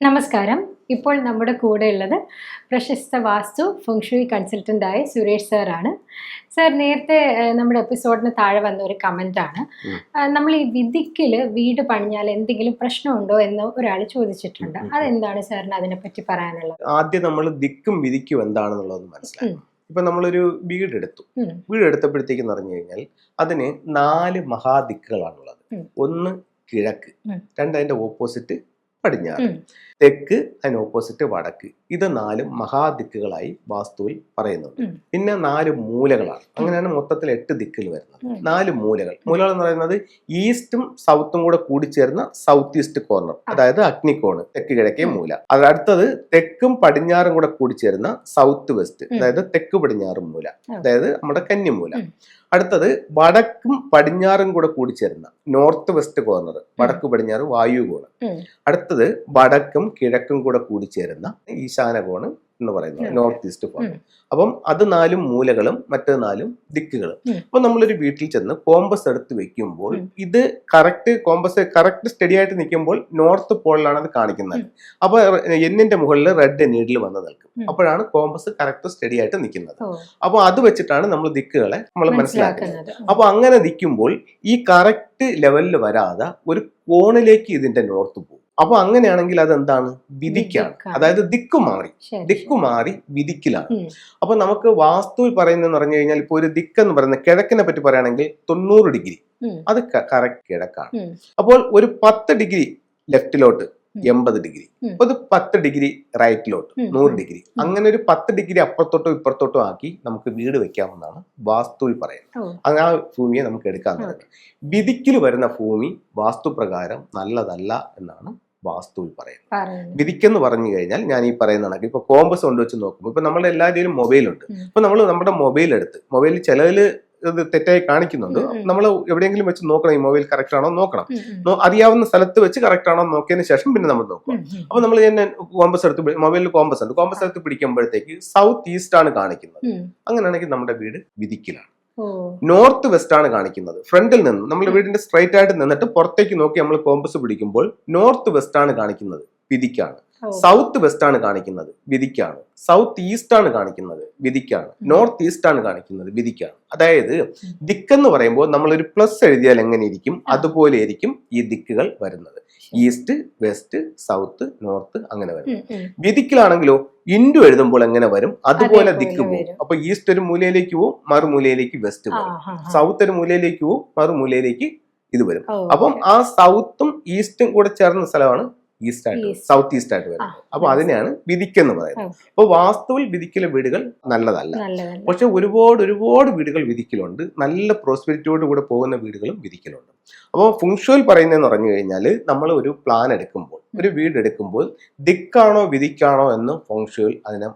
നമസ്കാരം ഇപ്പോൾ നമ്മുടെ കൂടെ ഉള്ളത് പ്രശസ്ത വാസ്തു ഫുങ്ഷുയി കൺസൾട്ടന്റായ സുരേഷ് സാറാണ് സാർ നേരത്തെ നമ്മുടെ എപ്പിസോഡിന് താഴെ വന്ന ഒരു കമന്റാണ്. നമ്മൾ ഈ വിധിക്കിൽ വീട് പണിഞ്ഞാൽ എന്തെങ്കിലും പ്രശ്നമുണ്ടോ എന്ന് ഒരാൾ ചോദിച്ചിട്ടുണ്ട്. അതെന്താണ് സാറിന് അതിനെപ്പറ്റി പറയാനുള്ളത് ആദ്യം നമ്മൾ ദിക്കും വിധിക്കും എന്താണെന്നുള്ളത് മനസ്സിലാക്കും ഇപ്പം നമ്മളൊരു വീടെടുത്തു എടുത്തു ഉം. വീട് എടുത്തപ്പോഴത്തേക്ക് പറഞ്ഞു കഴിഞ്ഞാൽ അതിന് നാല് മഹാദിക്കുകളാണുള്ളത്. ഒന്ന് കിഴക്ക്. രണ്ട് അതിന്റെ ഓപ്പോസിറ്റ് പടിഞ്ഞാറ്. തെക്ക് അതിന് ഓപ്പോസിറ്റ് വടക്ക്. ഇത് നാലും മഹാദിക്കുകളായി വാസ്തുവിൽ പറയുന്നുണ്ട്. പിന്നെ നാല് മൂലകളാണ്. അങ്ങനെയാണ് മൊത്തത്തിൽ എട്ട് ദിക്കിൽ വരുന്നത്. നാല് മൂലകൾ. മൂലകൾ എന്ന് പറയുന്നത് ഈസ്റ്റും സൗത്തും കൂടെ കൂടിച്ചേർന്ന സൗത്ത് ഈസ്റ്റ് കോർണർ അതായത് അഗ്നിക്കോണ് തെക്ക് കിഴക്കേ മൂല. അത് അടുത്തത് തെക്കും പടിഞ്ഞാറും കൂടെ കൂടിച്ചേർന്ന സൗത്ത് വെസ്റ്റ് അതായത് തെക്ക് പടിഞ്ഞാറും മൂല. അതായത് നമ്മുടെ കന്നിമൂല. അടുത്തത് വടക്കും പടിഞ്ഞാറും കൂടെ കൂടിച്ചേരുന്ന നോർത്ത് വെസ്റ്റ് കോർണർ. വടക്ക് പടിഞ്ഞാറ് വായു കോണ് അടുത്തത് വടക്കും കിഴക്കും കൂടെ കൂടിച്ചേരുന്ന ഈശാന കോണ് എന്ന് പറയുന്നത് നോർത്ത് ഈസ്റ്റ് കോൺ അപ്പം അത് നാലും മൂലകളും മറ്റേ നാലും ദിക്കുകളും. അപ്പൊ നമ്മളൊരു വീട്ടിൽ ചെന്ന് കോമ്പസ് എടുത്ത് വെക്കുമ്പോൾ ഇത് കറക്റ്റ് കോമ്പസ് കറക്റ്റ് സ്റ്റഡി ആയിട്ട് നിൽക്കുമ്പോൾ നോർത്ത് പോളിലാണ് അത് കാണിക്കുന്നത്. അപ്പൊ എന്നിന്റെ മുകളിൽ റെഡ് നീഡിൽ വന്ന് നിൽക്കും. അപ്പോഴാണ് കോമ്പസ് കറക്റ്റ് സ്റ്റഡി ആയിട്ട് നിൽക്കുന്നത്. അപ്പോൾ അപ്പൊ അത് വെച്ചിട്ടാണ് നമ്മൾ ദിക്കുകളെ നമ്മൾ മനസ്സിലാക്കുന്നത്. മനസ്സിലാക്കുന്നത്. അപ്പൊ അങ്ങനെ നിൽക്കുമ്പോൾ ഈ കറക്റ്റ് ലെവലിൽ വരാതെ ഒരു കോണിലേക്ക് ഇതിന്റെ നോർത്ത് പോകും. അപ്പൊ അങ്ങനെയാണെങ്കിൽ അതെന്താണ്? വിധിക്കാണ്. വിധിക്കാണ്. അതായത് ദിക്കുമാറി ദിക്കുമാറി വിധിക്കിലാണ്. അപ്പൊ നമുക്ക് വാസ്തുവിൽ പറയുന്നതെന്ന് പറഞ്ഞു കഴിഞ്ഞാൽ ഇപ്പൊ ഒരു ദിക്ക് എന്ന് പറയുന്ന കിഴക്കിനെ പറ്റി പറയുകയാണെങ്കിൽ തൊണ്ണൂറ് ഡിഗ്രി. അത് കറക്റ്റ് കിഴക്കാണ്. അപ്പോൾ ഒരു പത്ത് ഡിഗ്രി ലെഫ്റ്റിലോട്ട്. എൺപത് ഡിഗ്രി. ഇത് പത്ത് ഡിഗ്രി റൈറ്റിലോട്ട്. നൂറ്. ഡിഗ്രി. അങ്ങനെ ഒരു പത്ത് ഡിഗ്രി അപ്പുറത്തോട്ടോ ഇപ്പുറത്തോട്ടോ ആക്കി നമുക്ക് വീട് വെക്കാമെന്നാണ് വാസ്തുവിൽ പറയുന്നത്. അങ്ങനെ അങ്ങ് ആ ഭൂമിയെ നമുക്ക് എടുക്കാൻ വിധിക്കിൽ വരുന്ന ഭൂമി വാസ്തുപ്രകാരം നല്ലതല്ല എന്നാണ് വാസ്തുവിൽ പറയുന്നത്. പറയുന്നു വിധിക്കെന്ന് പറഞ്ഞു കഴിഞ്ഞാൽ ഞാൻ ഈ പറയുന്ന കണക്ക് ഇപ്പൊ കോമ്പസ് കൊണ്ട് വെച്ച് നോക്കുമ്പോൾ ഇപ്പൊ നമ്മുടെ എല്ലാവരുടെയും മൊബൈലുണ്ട്. ഇപ്പൊ നമ്മൾ നമ്മുടെ മൊബൈൽ എടുത്ത് മൊബൈലിൽ ചിലതിൽ ഇത് തെറ്റായി കാണിക്കുന്നുണ്ട്. നമ്മൾ എവിടെയെങ്കിലും വെച്ച് നോക്കണം ഈ മൊബൈൽ കറക്റ്റ് ആണോ നോക്കണം. അറിയാവുന്ന സ്ഥലത്ത് വെച്ച് കറക്റ്റ് ആണോ നോക്കിയതിന് ശേഷം പിന്നെ നമ്മൾ നോക്കും. അപ്പൊ നമ്മൾ തന്നെ കോമ്പസ് എടുത്ത് മൊബൈലിൽ കോമ്പസ് ഉണ്ട്. കോമ്പസ് എടുത്ത് പിടിക്കുമ്പോഴത്തേക്ക് സൗത്ത് ഈസ്റ്റ് ആണ് കാണിക്കുന്നത്. അങ്ങനെയാണെങ്കിൽ നമ്മുടെ വീട് വിധിക്കിലാണ്. നോർത്ത് വെസ്റ്റ് ആണ് കാണിക്കുന്നത്. ഫ്രണ്ടിൽ നിന്ന് നമ്മൾ വീടിന്റെ സ്ട്രൈറ്റ് ആയിട്ട് നിന്നിട്ട് പുറത്തേക്ക് നോക്കി നമ്മൾ കോമ്പസ് പിടിക്കുമ്പോൾ നോർത്ത് വെസ്റ്റ് ആണ് കാണിക്കുന്നത്. വിധിക്കാണ് ഓ. സൗത്ത് വെസ്റ്റ് ആണ് കാണിക്കുന്നത് വിധിക്കാണ്. സൗത്ത് ഈസ്റ്റ് ആണ് കാണിക്കുന്നത് വിധിക്കാണ്. നോർത്ത് ഈസ്റ്റ് ആണ് കാണിക്കുന്നത് വിധിക്കാണ്. അതായത് ദിക്ക് എന്ന് പറയുമ്പോൾ നമ്മൾ ഒരു പ്ലസ് എഴുതിയാൽ എങ്ങനെ ഇരിക്കും? അതുപോലെ ആയിരിക്കും ഈ ദിക്കുകൾ വരുന്നത്. ഈസ്റ്റ് വെസ്റ്റ് സൗത്ത് നോർത്ത് അങ്ങനെ വരും വിധിക്കിലാണെങ്കിലോ. ഇൻഡു എഴുതുമ്പോൾ എങ്ങനെ വരും? അതുപോലെ ദിക്ക് പോകും. അപ്പൊ ഈസ്റ്റ് ഒരു മൂലയിലേക്ക് പോവും മറുമൂലയിലേക്ക് വെസ്റ്റ് പോകും. സൗത്ത് ഒരു മൂലയിലേക്ക് പോവും മറുമൂലയിലേക്ക് ഇത് വരും. അപ്പം ആ സൗത്തും ഈസ്റ്റും കൂടെ ചേർന്ന സ്ഥലമാണ് ഈസ്റ്റ് ആയിട്ട് സൗത്ത് ഈസ്റ്റ്. ആയിട്ട് വരുന്നത്. അപ്പൊ അതിനെയാണ് വിധിക്കെന്ന് പറയുന്നത്. അപ്പൊ വാസ്തുവിൽ വിധിക്കലെ വീടുകൾ നല്ലതല്ല. നല്ലതല്ല. പക്ഷെ ഒരുപാട് ഒരുപാട് വീടുകൾ വിധിക്കലുണ്ട്. നല്ല പ്രോസ്പെരിറ്റിയോട് കൂടെ പോകുന്ന വീടുകളും വിധിക്കലുണ്ട്. അപ്പോൾ ഫുങ്ഷുവൽ പറയുന്നതെന്ന് പറഞ്ഞു കഴിഞ്ഞാൽ നമ്മൾ ഒരു പ്ലാൻ എടുക്കുമ്പോൾ ഒരു വീട് എടുക്കുമ്പോൾ ദിക്കാണോ വിധിക്കാണോ എന്ന് ഫുങ്ഷുവൽ അതിനെ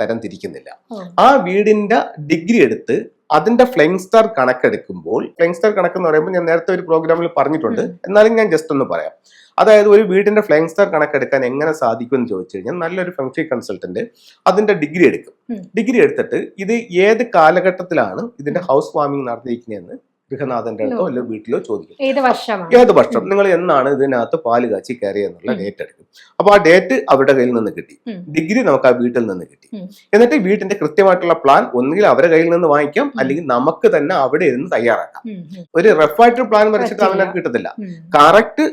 തരം തിരിക്കുന്നില്ല. ആ വീടിന്റെ ഡിഗ്രി എടുത്ത് അതിന്റെ ഫ്ലെയിങ് സ്റ്റാർ കണക്കെടുക്കുമ്പോൾ ഫ്ലെയിങ് സ്റ്റാർ കണക്ക് എന്ന് പറയുമ്പോൾ ഞാൻ നേരത്തെ ഒരു പ്രോഗ്രാമിൽ പറഞ്ഞിട്ടുണ്ട്. എന്നാലും ഞാൻ ജസ്റ്റ് ഒന്ന് പറയാം. അതായത് ഒരു വീടിന്റെ ഫ്ലെയിങ് സ്റ്റാർ കണക്കെടുക്കാൻ എങ്ങനെ സാധിക്കും എന്ന് ചോദിച്ചു കഴിഞ്ഞാൽ നല്ലൊരു ഫംഗ്ഷൻ കൺസൾട്ടന്റ് അതിന്റെ ഡിഗ്രി എടുക്കും. ഡിഗ്രി എടുത്തിട്ട് ഇത് ഏത് കാലഘട്ടത്തിലാണ് ഇതിന്റെ ഹൗസ് വാമിംഗ് നടത്തിയിരിക്കുന്നതെന്ന് ഗൃഹനാഥന്റെ അടുത്തോ അല്ലെങ്കിൽ വീട്ടിലോ ചോദിക്കും ഏത് വർഷം? നിങ്ങൾ എന്നാണ് ഇതിനകത്ത് പാൽ കാച്ചി കയറിയെന്നുള്ള. ഡേറ്റ് എടുക്കും. അപ്പൊ ആ ഡേറ്റ് അവരുടെ കയ്യിൽ നിന്ന് കിട്ടി. ഡിഗ്രി നമുക്ക് ആ വീട്ടിൽ നിന്ന് കിട്ടി. എന്നിട്ട് വീട്ടിന്റെ കൃത്യമായിട്ടുള്ള പ്ലാൻ ഒന്നുകിൽ അവരുടെ കയ്യിൽ നിന്ന് വാങ്ങിക്കാം അല്ലെങ്കിൽ നമുക്ക് തന്നെ അവിടെ ഇരുന്ന് തയ്യാറാക്കാം. ഒരു റഫ് ഒരു റഫായിട്ട് പ്ലാൻ വരച്ചിട്ട്. അവനെ കിട്ടത്തില്ല. കറക്റ്റ്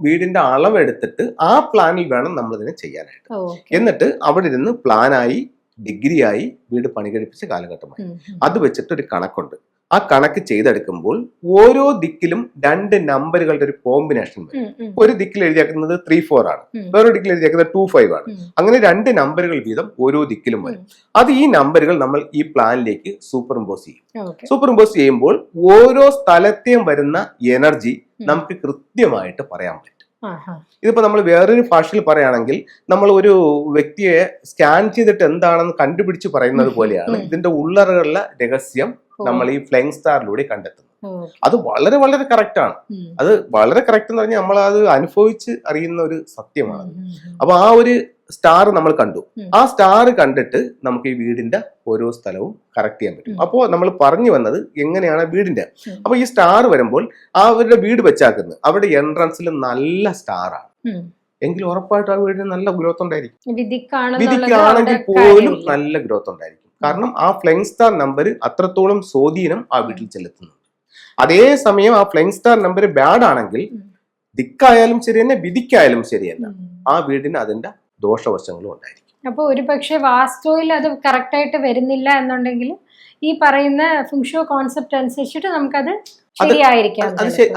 വീടിന്റെ അളവെടുത്തിട്ട് ആ പ്ലാനിൽ വേണം നമ്മൾ ഇതിനെ ചെയ്യാനായിട്ട് എന്നിട്ട് അവിടെ ഇരുന്ന് പ്ലാനായി ഡിഗ്രിയായി വീട് പണി കഴിപ്പിച്ച കാലഘട്ടമായി. അത് വെച്ചിട്ട് ഒരു കണക്കുണ്ട്. ആ കണക്ക് ചെയ്തെടുക്കുമ്പോൾ ഓരോ ദിക്കിലും രണ്ട് നമ്പറുകളുടെ ഒരു കോമ്പിനേഷൻ വരും. ഒരു ദിക്കിൽ എഴുതിയാക്കുന്നത് ത്രീ ഫോർ ആണ്. വേറെ വേറൊരു ദിക്കിൽ എഴുതിയാക്കുന്നത് ടു ഫൈവ് ആണ്. അങ്ങനെ രണ്ട് നമ്പറുകൾ വീതം ഓരോ ദിക്കിലും വരും. അത് ഈ നമ്പറുകൾ നമ്മൾ ഈ പ്ലാനിലേക്ക് സൂപ്പർ ഇമ്പോസ് ചെയ്യും. സൂപ്പർ ഇമ്പോസ് ചെയ്യുമ്പോൾ ഓരോ സ്ഥലത്തെയും വരുന്ന എനർജി നമുക്ക് കൃത്യമായിട്ട് പറയാൻ പറ്റും. ഇതിപ്പോ നമ്മൾ വേറൊരു ഭാഷയിൽ പറയുകയാണെങ്കിൽ നമ്മൾ ഒരു വ്യക്തിയെ സ്കാൻ ചെയ്തിട്ട് എന്താണെന്ന് കണ്ടുപിടിച്ച് പറയുന്നത് പോലെയാണ് ഇതിന്റെ ഉള്ളറകളിലെ രഹസ്യം നമ്മൾ ഈ ഫ്ലൈങ് സ്റ്റാറിലൂടെ കണ്ടെത്തുന്നു അത് വളരെ വളരെ കറക്റ്റ് ആണ്. അത് വളരെ കറക്റ്റ് എന്ന് പറഞ്ഞാൽ നമ്മൾ അത് അനുഭവിച്ച് അറിയുന്ന ഒരു സത്യമാണ്. അപ്പൊ ആ ഒരു സ്റ്റാർ നമ്മൾ കണ്ടു. ആ സ്റ്റാർ കണ്ടിട്ട് നമുക്ക് ഈ വീടിന്റെ ഓരോ സ്ഥലവും കറക്റ്റ് ചെയ്യാൻ പറ്റും. അപ്പോ അപ്പോൾ നമ്മൾ പറഞ്ഞു വന്നത് എങ്ങനെയാണ് വീടിന്റെ. അപ്പൊ ഈ സ്റ്റാർ വരുമ്പോൾ ആ അവരുടെ വീട് വെച്ചാക്കുന്നത് അവരുടെ എൻട്രൻസിൽ നല്ല സ്റ്റാറാണ്. എങ്കിൽ ഉറപ്പായിട്ട് ആ വീടിന് നല്ല ഗ്രോത്ത് ഉണ്ടായിരിക്കും. വിധിക്കാണെങ്കിൽ പോലും. നല്ല ഗ്രോത്ത് ഉണ്ടായിരിക്കും. കാരണം ആ ഫ്ലൈങ് സ്റ്റാർ നമ്പർ അത്രത്തോളം സ്വാധീനം ആ വീട്ടിൽ ചെലുത്തുന്നുണ്ട്. അതേസമയം ആ ഫ്ലൈങ് സ്റ്റാർ നമ്പർ ബാഡ് ആണെങ്കിൽ. ദിക്കായാലും ശരി തന്നെ വിധിക്കായാലും ശരി തന്നെ ആ വീടിന് അതിന്റെ ദോഷവശങ്ങളും ഉണ്ടായിരിക്കും അപ്പൊ ഒരു പക്ഷെ വാസ്തുവിൽ അത് കറക്റ്റ് ആയിട്ട് വരുന്നില്ല എന്നുണ്ടെങ്കിൽ ഈ പറയുന്ന ഫുങ്ഷോ കോൺസെപ്റ്റ് അനുസരിച്ചിട്ട് നമുക്കത് ശരിയായിരിക്കാം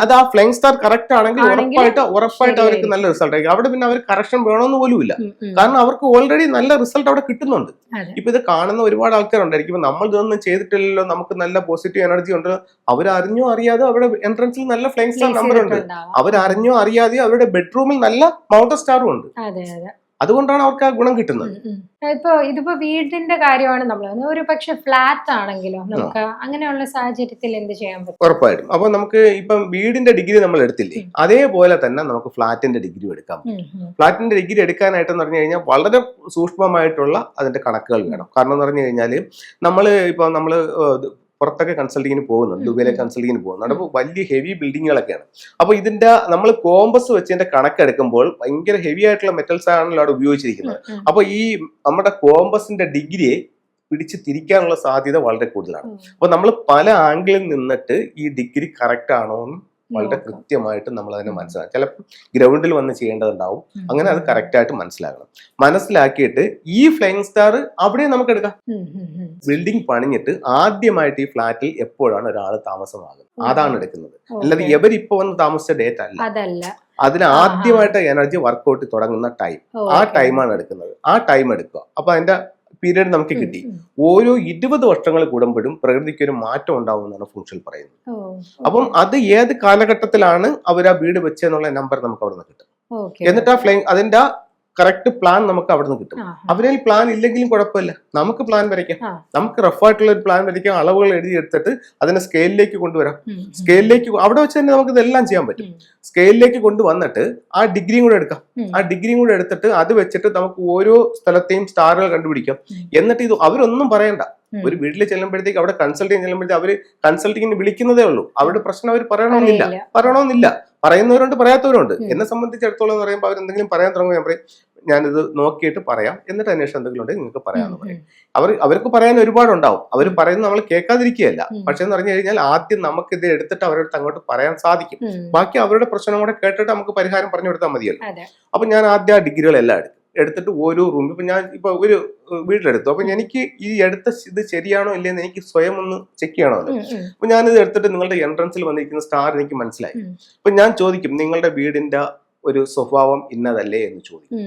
അത് ആ ഫ്ലൈങ് സ്റ്റാർ കറക്റ്റ് ആണെങ്കിൽ ഉറപ്പായിട്ട് ഉറപ്പായിട്ട് അവർക്ക് നല്ല റിസൾട്ട് ആയിരിക്കും. അവിടെ പിന്നെ അവർ കറക്ഷൻ വേണമെന്ന് പോലും ഇല്ല. കാരണം അവർക്ക് ഓൾറെഡി നല്ല റിസൾട്ട് അവിടെ കിട്ടുന്നുണ്ട്. ഇപ്പൊ ഇത് കാണുന്ന ഒരുപാട് ആൾക്കാരുണ്ടായിരിക്കും. നമ്മൾ ഇതൊന്നും ചെയ്തിട്ടില്ലല്ലോ നമുക്ക് നല്ല പോസിറ്റീവ് എനർജി ഉണ്ട്. അവരറിഞ്ഞോ അറിയാതെ അവരുടെ എൻട്രൻസിൽ നല്ല ഫ്ലൈങ് സ്റ്റാർ നമ്പർ ഉണ്ട്. അവരറിഞ്ഞോ അറിയാതെ അവരുടെ ബെഡ്റൂമിൽ നല്ല മൗണ്ടർ സ്റ്റാറും ഉണ്ട്. അതുകൊണ്ടാണ് അവർക്ക് ആ ഗുണം കിട്ടുന്നത്. ഇപ്പൊ ഇതിപ്പോ വീടിന്റെ കാര്യമാണ് നമ്മൾ. ഒരു പക്ഷെ ഫ്ലാറ്റ് ആണെങ്കിലോ നമുക്ക് അങ്ങനെയുള്ള സാഹചര്യത്തിൽ എന്ത് ചെയ്യാൻ പറ്റും? ഉറപ്പായിട്ടും. അപ്പൊ നമുക്ക് ഇപ്പം വീടിന്റെ ഡിഗ്രി നമ്മൾ എടുത്തില്ലേ അതേപോലെ തന്നെ നമുക്ക് ഫ്ലാറ്റിന്റെ ഡിഗ്രി എടുക്കാം. ഫ്ലാറ്റിന്റെ ഡിഗ്രി എടുക്കാനായിട്ടെന്ന് പറഞ്ഞു കഴിഞ്ഞാൽ വളരെ സൂക്ഷ്മമായിട്ടുള്ള അതിന്റെ കണക്കുകൾ വേണം. കാരണം എന്ന് പറഞ്ഞു കഴിഞ്ഞാൽ നമ്മൾ ഇപ്പൊ നമ്മൾ പുറത്തൊക്കെ കൺസൾട്ടിങ്ങിന് പോകുന്നുണ്ട് ദുബൈയിലെ കൺസൾട്ടിങ്ങിന് പോകുന്നുണ്ട് അപ്പോൾ വലിയ ഹെവി ബിൽഡിങ്ങുകളൊക്കെയാണ് അപ്പോൾ ഇതിന്റെ നമ്മൾ കോമ്പസ് വെച്ചതിന്റെ കണക്കെടുക്കുമ്പോൾ ഭയങ്കര ഹെവി ആയിട്ടുള്ള മെറ്റൽസ് ആണല്ലോ അവിടെ ഉപയോഗിച്ചിരിക്കുന്നത്. ഉം, ഉം. അപ്പൊ ഈ നമ്മുടെ കോമ്പസിന്റെ ഡിഗ്രിയെ പിടിച്ച് തിരിക്കാനുള്ള സാധ്യത വളരെ കൂടുതലാണ്. അപ്പോൾ അപ്പൊ നമ്മൾ പല ആംഗിളിൽ നിന്നിട്ട് ഈ ഡിഗ്രി കറക്റ്റ് ആണോ എന്ന് വളരെ. കൃത്യമായിട്ട് നമ്മൾ അതിനെ മനസ്സിലാക്കും ചിലപ്പോൾ ഗ്രൗണ്ടിൽ വന്ന് ചെയ്യേണ്ടതുണ്ടാവും. അങ്ങനെ അത് കറക്റ്റ് ആയിട്ട് മനസ്സിലാക്കണം മനസ്സിലാക്കിയിട്ട് ഈ ഫ്ലൈങ് സ്റ്റാർ അവിടെ നമുക്ക് എടുക്കാം. ബിൽഡിംഗ് പണിഞ്ഞിട്ട് ആദ്യമായിട്ട് ഈ ഫ്ലാറ്റിൽ എപ്പോഴാണ് ഒരാൾ താമസമാകുന്നത് അതാണ് എടുക്കുന്നത് അല്ലാതെ. എവരിപ്പോ വന്ന് താമസിച്ച ഡേറ്റ് അല്ല അതിന്. ആദ്യമായിട്ട് എനർജി വർക്കൗട്ട് തുടങ്ങുന്ന ടൈം ആ. ടൈമാണ് എടുക്കുന്നത് ആ ടൈം എടുക്കുക അപ്പൊ അതിന്റെ പീരീഡ് നമുക്ക് കിട്ടി. ഓരോ ഇരുപത് വർഷങ്ങൾ കൂടുമ്പോഴും പ്രകൃതിക്ക് ഒരു മാറ്റം ഉണ്ടാവുമെന്നാണ് ഫുൾഷൽ പറയുന്നത്. ഓ, അപ്പം അത് ഏത് കാലഘട്ടത്തിലാണ് അവർ ആ വീട് വെച്ചെന്നുള്ള നമ്പർ നമുക്ക് അവിടെ നിന്ന് കിട്ടും എന്നിട്ട് ആ ഫ്ലൈ അതിന്റെ കറക്റ്റ് പ്ലാൻ നമുക്ക് അവിടെ നിന്ന് കിട്ടും അവരിൽ പ്ലാൻ ഇല്ലെങ്കിലും കുഴപ്പമില്ല. നമുക്ക് പ്ലാൻ വരയ്ക്കാം. നമുക്ക് റഫായിട്ടുള്ള ഒരു പ്ലാൻ വരയ്ക്കാം അളവുകൾ എഴുതി എടുത്തിട്ട് അതിനെ സ്കെയിലിലേക്ക് കൊണ്ടുവരാം. സ്കെയിലിലേക്ക് അവിടെ വെച്ച് തന്നെ നമുക്ക് ഇതെല്ലാം ചെയ്യാൻ പറ്റും. സ്കെയിലിലേക്ക് കൊണ്ടുവന്നിട്ട് ആ ഡിഗ്രിയും കൂടെ എടുക്കാം. ആ ഡിഗ്രിയും കൂടെ എടുത്തിട്ട് അത് വെച്ചിട്ട് നമുക്ക് ഓരോ സ്ഥലത്തെയും സ്റ്റാറുകൾ കണ്ടുപിടിക്കാം. എന്നിട്ട് ഇത് അവരൊന്നും പറയണ്ട. ഒരു വീട്ടിൽ ചെല്ലുമ്പോഴത്തേക്ക് അവിടെ കൺസൾട്ടിങ് ചെല്ലുമ്പോഴത്തേക്ക് അവർ കൺസൾട്ടിങ്ങിന് വിളിക്കുന്നതേ ഉള്ളൂ. അവരുടെ പ്രശ്നം അവർ പറയണമെന്നില്ല. പറയണമെന്നില്ല. പറയുന്നവരുണ്ട് പറയാത്തവരുണ്ട്. എന്നെ സംബന്ധിച്ചിടത്തോളം എന്ന് പറയുമ്പോൾ അവരെന്തെങ്കിലും പറയാൻ തുടങ്ങുമ്പോൾ ഞാൻ പറയും ഞാനിത് നോക്കിയിട്ട് പറയാം. എന്നിട്ട് അന്വേഷണം എന്തെങ്കിലും ഉണ്ടെങ്കിൽ നിങ്ങൾക്ക് പറയാമെന്ന് പറയും. അവർ അവർക്ക് പറയാൻ ഒരുപാടുണ്ടാവും. അവർ പറയുന്നത് നമ്മൾ കേൾക്കാതിരിക്കുകയല്ല. പക്ഷേ എന്ന് പറഞ്ഞു കഴിഞ്ഞാൽ ആദ്യം നമുക്ക് ഇത് എടുത്തിട്ട് അവരുടെ അങ്ങോട്ട് പറയാൻ സാധിക്കും. ബാക്കി അവരുടെ പ്രശ്നം കൂടെ കേട്ടിട്ട് നമുക്ക് പരിഹാരം പറഞ്ഞു കൊടുത്താൽ മതിയല്ലോ. അപ്പൊ ഞാൻ ആദ്യം ആ ഡിഗ്രികളെല്ലാം എടുക്കും എടുത്തിട്ട് ഓരോ റൂം ഇപ്പൊ ഞാൻ ഇപ്പൊ ഒരു വീട്ടിലെടുത്തു. അപ്പൊ എനിക്ക് ഈ എടുത്ത ഇത് ശരിയാണോ ഇല്ലയെന്ന് എനിക്ക് സ്വയം ഒന്ന് ചെക്ക് ചെയ്യണമല്ലോ. അപ്പം ഞാനിത് എടുത്തിട്ട് നിങ്ങളുടെ എൻട്രൻസിൽ വന്നിരിക്കുന്ന സ്റ്റാർ എനിക്ക് മനസ്സിലായി. അപ്പം ഞാൻ ചോദിക്കും നിങ്ങളുടെ വീടിന്റെ ഒരു സ്വഭാവം ഇന്നതല്ലേ എന്ന് ചോദിക്കും.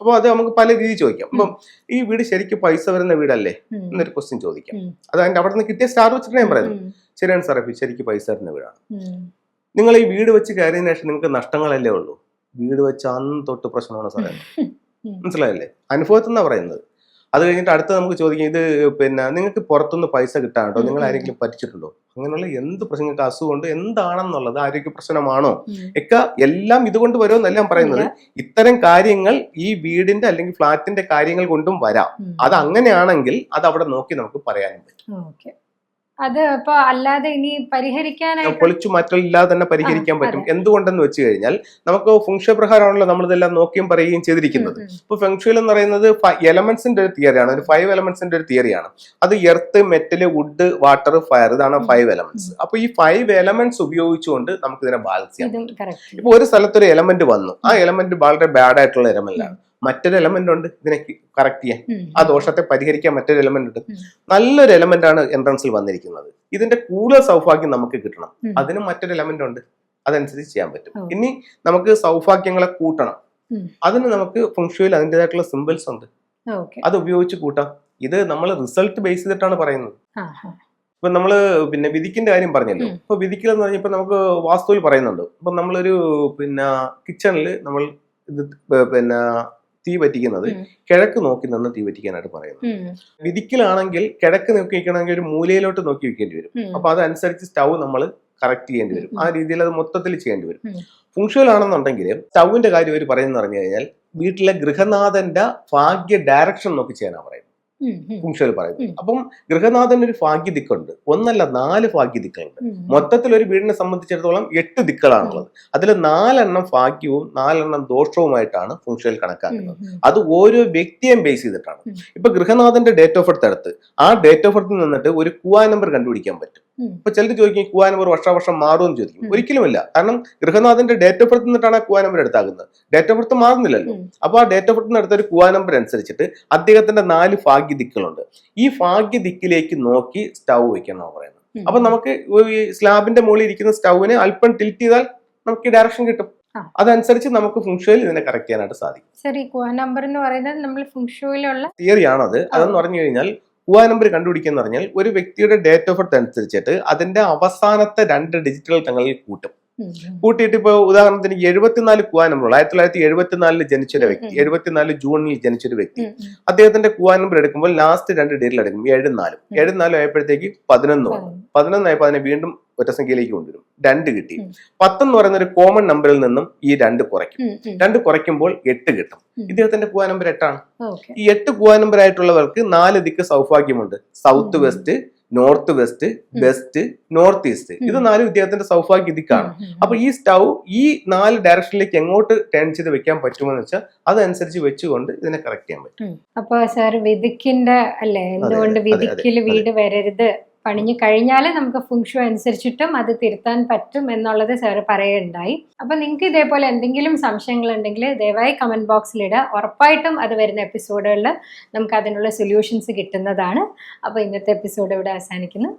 അപ്പോൾ അപ്പൊ അത് നമുക്ക് പല രീതിയിൽ ചോദിക്കാം. അപ്പം ഈ വീട് ശരിക്കും പൈസ വരുന്ന വീടല്ലേ. എന്നൊരു ക്വസ്റ്റ്യൻ ചോദിക്കാം. അത് അതിന്റെ അവിടെ നിന്ന് കിട്ടിയ സ്റ്റാർ വെച്ചിട്ട് ഞാൻ പറയുന്നത്. ശരിയാണ് സാറേ ശരിക്കും പൈസ വരുന്ന വീടാണ്. നിങ്ങൾ ഈ വീട് വെച്ച് കയറിയതിനു ശേഷം നിങ്ങൾക്ക് നഷ്ടങ്ങളല്ലേ ഉള്ളൂ? വീട് വെച്ച് അന്ന് തൊട്ട് പ്രശ്നമാണ് സാറേ. മനസ്സിലായില്ലേ? അനുഭവത്തിൽ നിന്നാണ് പറയുന്നത്. അത് കഴിഞ്ഞിട്ട് അടുത്ത നമുക്ക് ചോദിക്കാം ഇത് പിന്നെ നിങ്ങൾക്ക് പുറത്തുനിന്ന് പൈസ കിട്ടാണ്ടോ നിങ്ങൾ ആരെങ്കിലും പറ്റിച്ചിട്ടുണ്ടോ അങ്ങനെയുള്ള എന്ത് പ്രശ്നങ്ങൾക്ക് അസുഖമുണ്ട് എന്താണെന്നുള്ളത് ആരോഗ്യ പ്രശ്നമാണോ. ഒക്കെ എല്ലാം ഇതുകൊണ്ട് വരുമെന്നല്ല ഞാൻ പറയുന്നത്. ഇത്തരം കാര്യങ്ങൾ ഈ വീടിന്റെ അല്ലെങ്കിൽ ഫ്ലാറ്റിന്റെ കാര്യങ്ങൾ കൊണ്ടും വരാം. അത് അങ്ങനെയാണെങ്കിൽ അത് അവിടെ നോക്കി നമുക്ക് പറയാനും പറ്റും. അത് ഇപ്പൊ അല്ലാതെ ഇനി പരിഹരിക്കാനായി പൊളിച്ചു മാറ്റമില്ലാതെ തന്നെ പരിഹരിക്കാൻ പറ്റും. എന്തുകൊണ്ടെന്ന് വെച്ച് കഴിഞ്ഞാൽ നമുക്ക് ഫംഗ്ഷൻ പ്രകാരമാണല്ലോ നമ്മളിതെല്ലാം നോക്കിയും പറയുകയും ചെയ്തിരിക്കുന്നത്. ഇപ്പൊ ഫെങ്ഷുവൽ എന്ന് പറയുന്നത് എലമെന്റ്സിന്റെ ഒരു തിയറിയാണ്. ഒരു ഫൈവ് എലമെന്റ്സിന്റെ ഒരു തിയറിയാണ്. അത് earth metal wood water fire ഇതാണ് ഫൈവ് എലമെന്റ്സ്. അപ്പൊ ഈ ഫൈവ് എലമെന്റ്സ് ഉപയോഗിച്ചുകൊണ്ട് നമുക്ക് ഇതിനെ ബാലൻസ് ചെയ്യാം ഇപ്പൊ ഒരു സ്ഥലത്തൊരു എലമെന്റ് വന്നു. ആ എലമെന്റ് വളരെ ബാഡ് ആയിട്ടുള്ള എലമെന്റ് ആണ് മറ്റൊരു എലമെന്റ് ഉണ്ട് ഇതിനെ കറക്റ്റ് ചെയ്യാൻ. ആ ദോഷത്തെ പരിഹരിക്കാൻ മറ്റൊരു എലമെന്റ് ഉണ്ട്. നല്ലൊരു എലമെന്റ് ആണ് എൻട്രൻസിൽ വന്നിരിക്കുന്നത്. ഇതിന്റെ കൂടുതൽ സൗഭാഗ്യം നമുക്ക് കിട്ടണം. അതിന് മറ്റൊരു എലമെന്റ് ഉണ്ട്. അതനുസരിച്ച് ചെയ്യാൻ പറ്റും. ഇനി നമുക്ക് സൗഭാഗ്യങ്ങളെ കൂട്ടണം. അതിന് നമുക്ക് ഫുങ്ഷുവിൽ അതിന്റെതായിട്ടുള്ള സിമ്പിൾസ് ഉണ്ട്. അത് ഉപയോഗിച്ച് കൂട്ടാം. ഇത് നമ്മൾ റിസൾട്ട് ബേസ് ചെയ്തിട്ടാണ് പറയുന്നത്. ഇപ്പൊ നമ്മൾ പിന്നെ വിധിക്കിന്റെ കാര്യം പറഞ്ഞല്ലോ. ഇപ്പൊ വിധിക്കൽ എന്ന് പറഞ്ഞപ്പോ നമുക്ക് വാസ്തുവിൽ പറയുന്നുണ്ട്. ഇപ്പൊ നമ്മളൊരു പിന്നെ കിച്ചണിൽ നമ്മൾ ഇത് പിന്നെ തീ പറ്റിക്കുന്നത് കിഴക്ക് നോക്കി നിന്ന് തീ പറ്റിക്കാനായിട്ട് പറയുന്നത്. വിധിക്കലാണെങ്കിൽ കിഴക്ക് നോക്കി വെക്കണമെങ്കിൽ ഒരു മൂലയിലോട്ട് നോക്കി വെക്കേണ്ടി വരും. അപ്പൊ അതനുസരിച്ച് സ്റ്റൗ നമ്മൾ കറക്റ്റ് ചെയ്യേണ്ടി വരും. ആ രീതിയിൽ അത് മൊത്തത്തിൽ ചെയ്യേണ്ടി വരും. ഉം. ആണെന്നുണ്ടെങ്കിൽ സ്റ്റൗവിന്റെ കാര്യം അവർ പറയുന്നത് പറഞ്ഞു കഴിഞ്ഞാൽ വീട്ടിലെ ഗൃഹനാഥന്റെ ഭാഗ്യ ഡയറക്ഷൻ നോക്കി ചെയ്യാനാണ് പറയുന്നത്. ഫുങ്ഷയിൽ പറയുന്നത്. അപ്പം ഗൃഹനാഥന് ഒരു ഭാഗ്യദിക്കുണ്ട്. ഒന്നല്ല നാല് ഭാഗ്യ ദിക്കുണ്ട് മൊത്തത്തിൽ ഒരു വീടിനെ സംബന്ധിച്ചിടത്തോളം എട്ട് ദിക്കുകളാണുള്ളത്. അതിൽ നാലെണ്ണം ഭാഗ്യവും നാലെണ്ണം ദോഷവുമായിട്ടാണ് ഫുങ്ഷയിൽ കണക്കാക്കുന്നത്. അത് ഓരോ വ്യക്തിയെയും ബേസ് ചെയ്തിട്ടാണ്. ഇപ്പൊ ഗൃഹനാഥന്റെ ഡേറ്റ് ഓഫ് ബർത്ത് എടുത്ത് ആ ഡേറ്റ് ഓഫ് ബർത്തിൽ നിന്നിട്ട് ഒരു കുവാ നമ്പർ കണ്ടുപിടിക്കാൻ പറ്റും. ഇപ്പൊ ചിലർ ചോദിക്കും നമ്പർ വർഷാവർഷം മാറുമെന്ന് ചോദിക്കും. ഒരിക്കലുമില്ല. കാരണം ഗൃഹനാഥന്റെ ഡേറ്റ് ഓഫ് ബർത്ത് നിന്നിട്ടാണ് ആ കുവാ നമ്പർ എടുത്താകുന്നത് ഡേറ്റ് ഓഫ് ബർത്ത് മാറുന്നില്ലല്ലോ. അപ്പൊ ആ ഡേറ്റ് ഓഫ് ബർത്ത് എടുത്ത ഒരു കുവാ നമ്പർ അനുസരിച്ചിട്ട് അദ്ദേഹത്തിന്റെ നാല് ഭാഗ്യ ദിക്കുകളുണ്ട്. ഈ ഭാഗ്യ ദിക്കിലേക്ക് നോക്കി സ്റ്റൗ വെക്കണം പറയുന്നത്. അപ്പൊ നമുക്ക് ഈ സ്ലാബിന്റെ മുകളിൽ ഇരിക്കുന്ന സ്റ്റൗവിനെ അല്പം ടിൽറ്റ് ചെയ്താൽ നമുക്ക് ഡയറക്ഷൻ കിട്ടും. അതനുസരിച്ച് നമുക്ക് ഫുഷോയിൽ ഇതിനെ കറക്റ്റ് ചെയ്യാനായിട്ട് സാധിക്കും. സാർ ഈ കുവ നമ്പർ എന്ന് പറയുന്നത് നമ്മൾ ഫുഷോയിലുള്ള തിയറി ആണത്. അതെന്ന് പറഞ്ഞു കഴിഞ്ഞാൽ കുവാ നമ്പർ കണ്ടുപിടിക്കുക എന്ന് പറഞ്ഞാൽ ഒരു വ്യക്തിയുടെ ഡേറ്റ് ഓഫ് ബർത്ത് അനുസരിച്ചിട്ട് അതിന്റെ അവസാനത്തെ രണ്ട് ഡിജിറ്റൽ തങ്ങളിൽ കൂട്ടും. കൂട്ടിയിട്ട് ഇപ്പോൾ ഉദാഹരണത്തിന് എഴുപത്തിനാല് കുവാ നമ്പർ ആയിരത്തി തൊള്ളായിരത്തി എഴുപത്തിനാലിൽ ജനിച്ചൊരു വ്യക്തി. എഴുപത്തിനാല് ജൂണിൽ ജനിച്ചൊരു വ്യക്തി. അദ്ദേഹത്തിന്റെ കുവാ നമ്പർ എടുക്കുമ്പോൾ ലാസ്റ്റ് രണ്ട് ഡേറ്റിൽ എടുക്കും ഏഴും നാലും. ഏഴും നാലും ആയപ്പോഴത്തേക്ക് പതിനൊന്ന് വന്നു. പതിനൊന്നായപ്പോൾ അതിനെ വീണ്ടും ഒറ്റ സംഖ്യയിലേക്ക് കൊണ്ടുവരും. രണ്ട് കിട്ടി. പത്തെന്ന് പറയുന്ന ഒരു കോമൺ നമ്പറിൽ നിന്നും ഈ രണ്ട് കുറയ്ക്കും. രണ്ട് കുറയ്ക്കുമ്പോൾ എട്ട് കിട്ടും. ഇദ്ദേഹത്തിന്റെ പൂവാ നമ്പർ എട്ടാണ്. ഈ എട്ട് പൂവാ നമ്പർ ആയിട്ടുള്ളവർക്ക് നാല് ദിക്ക് സൗഭാഗ്യമുണ്ട്. South. West north west west north east ഇത്. നാലും ഇദ്ദേഹത്തിന്റെ സൗഭാഗ്യ ദിക്കാണ്. അപ്പൊ ഈ സ്റ്റൗ ഈ നാല് ഡയറക്ഷനിലേക്ക് എങ്ങോട്ട് ടേൺ ചെയ്ത് വെക്കാൻ പറ്റുമെന്ന് വെച്ചാൽ അതനുസരിച്ച് വെച്ചുകൊണ്ട് ഇതിനെ കറക്റ്റ് ചെയ്യാൻ പറ്റും. അപ്പൊ സാർ വിധിക്കിന്റെ അല്ലെ? എന്തുകൊണ്ട് വിധിക്കിൽ വീട് വരരുത് പണിഞ്ഞു കഴിഞ്ഞാലേ നമുക്ക് ഫുങ്ഷു അനുസരിച്ചിട്ടും അത് തിരുത്താൻ പറ്റും എന്നുള്ളത് സാർ പറയുണ്ടായി അപ്പൊ നിങ്ങൾക്ക് ഇതേപോലെ എന്തെങ്കിലും സംശയങ്ങൾ ഉണ്ടെങ്കിൽ ദയവായി കമന്റ് ബോക്സിൽ ഇടുക. ഉറപ്പായിട്ടും അത് വരുന്ന എപ്പിസോഡുകളിൽ നമുക്ക് അതിനുള്ള സൊല്യൂഷൻസ് കിട്ടുന്നതാണ്. അപ്പോൾ ഇന്നത്തെ എപ്പിസോഡ് ഇവിടെ അവസാനിക്കുന്നു.